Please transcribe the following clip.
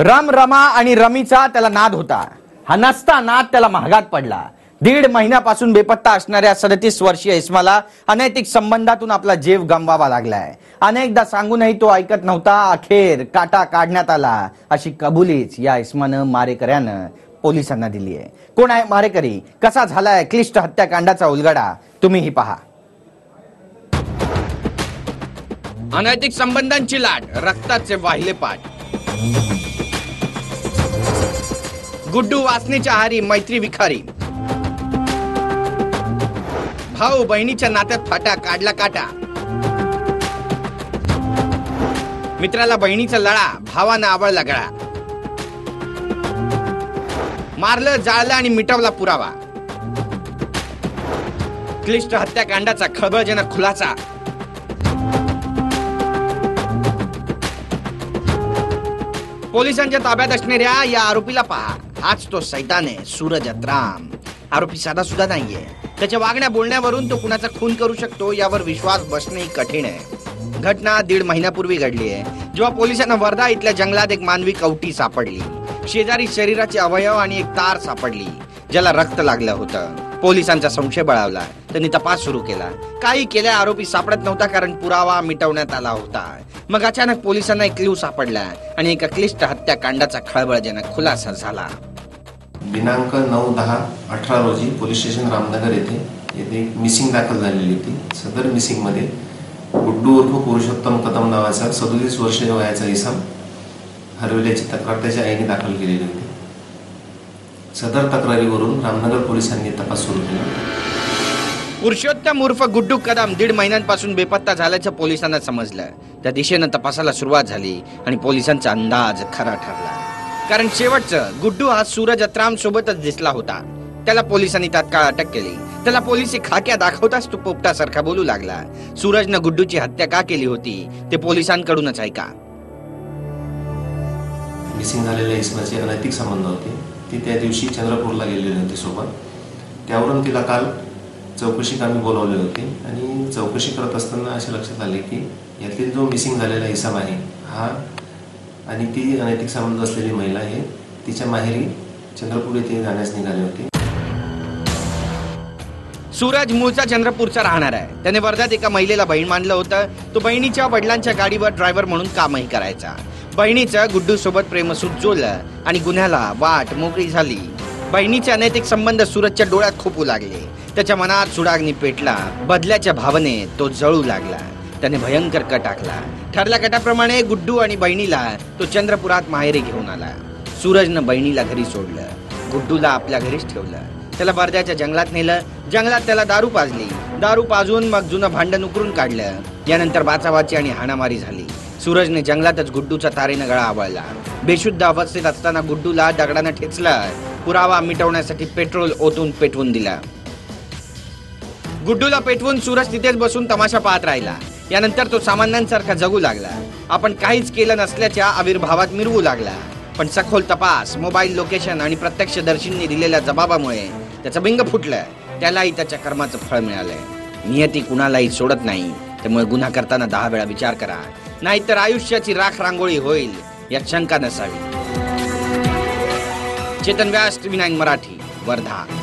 रम रमा आणि रमीचा त्याला नाद होता. हा नसता नाद त्याला महागात पडला. दीड महिन्यापासून बेपत्ता असणाऱ्या सदतीस वर्षीय इस्माला अनैतिक संबंधातून आपला जीव गमवावा लागलाय. अनेकदा सांगूनही तो ऐकत नव्हता अखेर काटा काढण्यात आला. अशी कबुलीच या इस्मानं मारेकऱ्यानं पोलिसांना दिली आहे. कोण आहे मारेकरी? कसा झालाय? क्लिष्ट हत्याकांडाचा उलगडा. तुम्हीही पहा. अनैतिक संबंधांची लाट रक्ताचे वाहिले पाठ गुड्डू वासनेच्या चहारी मैत्री विखारी. भाऊ बहिणीच्या नात्यात फाटा काढला काटा. मित्राला बहिणीचा लळा भावानं आवळला गळा. मारलं जाळलं आणि मिटवला पुरावा. क्लिष्ट हत्याकांडाचा खळबळजनक खुलासा. पोलिसांच्या ताब्यात असणाऱ्या या आरोपीला पहा. हाच तो सैतान आहे सूरज अत्राम. आरोपी साधा सुद्धा नाहीये. त्याच्या वागण्या बोलण्यावरून तो कुणाचा खून करू शकतो यावर विश्वास बसणे कठीण आहे. घटना दीड महिन्यापूर्वी घडली आहे. जेव्हा पोलिसांना वर्धा इथल्या जंगलात एक मानवी कवटी सापडली. शेजारी शरीराचे अवयव आणि एक तार सापडली ज्याला रक्त लागलं होतं. पोलिसांचा संशय बळावला. त्यांनी तपास सुरू केला. काही केल्या आरोपी सापडत नव्हता कारण पुरावा मिटवण्यात आला होता. मग अचानक पोलिसांना एक क्ल्यू सापडला आणि एका क्लिष्ट हत्याकांडाचा खळबळजनक खुलासा झाला. दिनांक नऊ दहा अठरा रोजी पोलीस स्टेशन रामनगर येथे येथे एक मिसिंग दाखल झालेली होती. सदर मिसिंगमध्ये गुड्डू उर्फ पुरुषोत्तम कदम नावाचा सदोतीस वर्ष वयाचा इसम हरवल्याची तक्रार त्याच्या आईने दाखल केलेली होती. सदर तक्रारीवरून रामनगर पोलिसांनी तपास सुरू केला. पुरुषोत्तम उर्फ गुड्डू कदम दीड महिन्यांपासून बेपत्ता झाल्याचं पोलिसांना समजलं. त्या दिशेनं तपासाला सुरुवात झाली आणि पोलिसांचा अंदाज खरा ठरला. कारण शेवटचं गुड्डू हा सूरज अत्राम सोबतच दिसला होता. त्याला पोलिसांनी तात्काळ अटक केली. त्याला पोलीस खाक्या दाखवताच तो पोपटासारखा बोलू लागला. सूरजनं गुड्डूची हत्या का केली होती ते पोलिसांकडूनच ऐका. मिसिंग झालेल्या इसमाचे अनैतिक संबंध होते. ती त्या दिवशी चंद्रपूरला गेलेली होती सोबत. त्यावरून तिला काल चौकशी आम्ही बोलावले होते आणि चौकशी करत असताना असे लक्षात आले की यातील जो मिसिंग झालेला इसम आहे हा आणि ती अनैतिक संबंध असलेली महिला हे तिच्या माहेरी चंद्रपूर येथे जाण्यास निघाले होते. सूरज मूळचा चंद्रपूरचा राहणार आहे. त्याने वर्ध्यात एका महिलेला बहीण मानलं होतं. तो बहिणीच्या वडिलांच्या गाडीवर ड्रायव्हर म्हणून कामही करायचा. बहिणीचं गुड्डू सोबत प्रेमसूत जोडलं आणि गुन्ह्याला वाट मोकळी झाली. बहिणीचे अनैतिक संबंध सूरजच्या डोळ्यात खोपू लागले. त्याच्या मनात सुडाग्नी पेटला. बदल्याच्या भावनेत तो जळू लागला. त्याने भयंकर कट टाकला ठरल्या कटाप्रमाणे गुड्डू आणि बहिणीला तो चंद्रपुरात माहेरी घेऊन आला. सूरजनं बहिणीला घरी सोडलं. गुड्डूला आपल्या घरीच ठेवलं. त्याला बर्द्याच्या जंगलात नेलं. जंगलात त्याला दारू पाजली. दारू पाजून मग जुनं भांडण उकरून काढलं. यानंतर बाचाबाची आणि हाणामारी झाली. सूरजने जंगलातच गुड्डूचा तारेनं गळा आवळला. बेशुद्ध अवस्थेत असताना गुड्डूला दगडानं ठेचलं. पुरावा मिटवण्यासाठी पेट्रोल ओतून पेटवून दिला. गुड्डूला पेटवून सूरज तिथेच बसून तमाशा पाहत राहिला. यानंतर तो सामान्यांसारखा जगू लागला. आपण काहीच केलं नसल्याच्या आविर्भावात मिरवू लागला. पण सखोल तपास मोबाईल लोकेशन आणि प्रत्यक्षदर्शींनी दिलेल्या जबाबामुळे त्याचं बिंग फुटलं. त्यालाही त्याच्या कर्माचं फळ मिळालंय नियती कुणालाही सोडत नाही. त्यामुळे गुन्हा करताना दहा वेळा विचार करा. नाहीतर आयुष्याची राख रांगोळी होईल यात शंका नसावी. Chetan Vyas TV nine Marathi Wardha.